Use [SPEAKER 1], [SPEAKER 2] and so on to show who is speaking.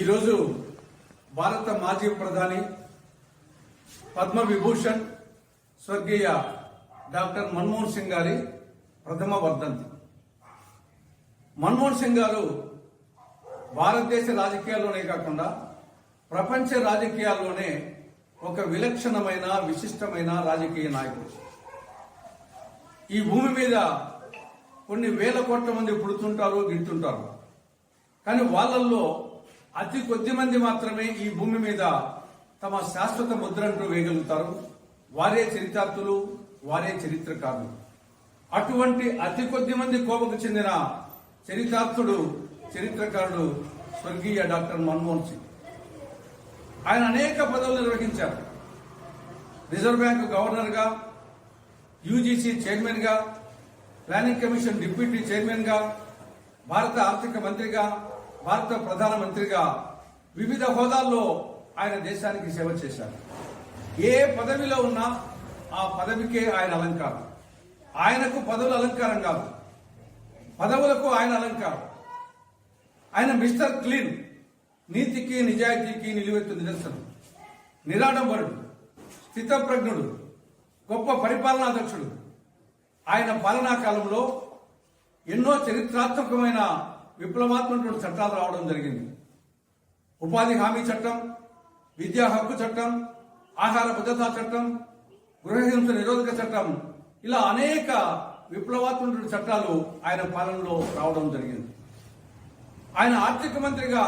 [SPEAKER 1] ఈరోజు భారత మాజీ ప్రధాని పద్మ విభూషణ్ స్వర్గీయ డాక్టర్ మన్మోహన్ సింగ్ గారి ప్రథమ వర్ధంతి. మన్మోహన్ సింగ్ గారు భారతదేశ రాజకీయాల్లోనే కాకుండా ప్రపంచ రాజకీయాల్లోనే ఒక విలక్షణమైన విశిష్టమైన రాజకీయ నాయకుడు. ఈ భూమి మీద కొన్ని వేల కోట్ల మంది పుడుతుంటారు గిడుతుంటారు. కానీ వాళ్ళల్లో అతి కొద్ది మంది మాత్రమే ఈ భూమి మీద తమ శాశ్వత ముద్రంటూ వేయగలుగుతారు. వారే చరితార్థులు వారే చరిత్రకారులు. అటువంటి అతి కొద్ది మంది కోపకు చెందిన చరితార్థుడు చరిత్రకారుడు స్వర్గీయ డాక్టర్ మన్మోహన్ సింగ్. ఆయన అనేక పదవులు నిర్వహించారు. రిజర్వ్ బ్యాంక్ గవర్నర్గా యూజీసీ చైర్మన్గా ప్లానింగ్ కమిషన్ డిప్యూటీ చైర్మన్గా భారత ఆర్థిక మంత్రిగా భారత ప్రధానమంత్రిగా వివిధ హోదాల్లో ఆయన దేశానికి సేవ చేశారు. ఏ పదవిలో ఉన్నా ఆ పదవికే ఆయన అలంకారం. ఆయనకు పదవుల అలంకారం కాదు. పదవులకు ఆయన అలంకారం. ఆయన మిస్టర్ క్లీన్ నీతికి నిజాయితీకి నిలువెత్తు నిదర్శనం. నిరాడంబరుడు స్థితప్రజ్ఞుడు గొప్ప పరిపాలనాధ్యక్షుడు. ఆయన పాలనా కాలంలో ఎన్నో చరిత్రాత్మకమైన విప్లవాత్మకటువంటి చట్టాలు రావడం జరిగింది. ఉపాధి హామీ చట్టం విద్యా హక్కు చట్టం ఆహార భద్రతా చట్టం గృహహింస నిరోధక చట్టం ఇలా అనేక విప్లవాత్మకటువంటి చట్టాలు ఆయన పాలనలో రావడం జరిగింది. ఆయన ఆర్థిక మంత్రిగా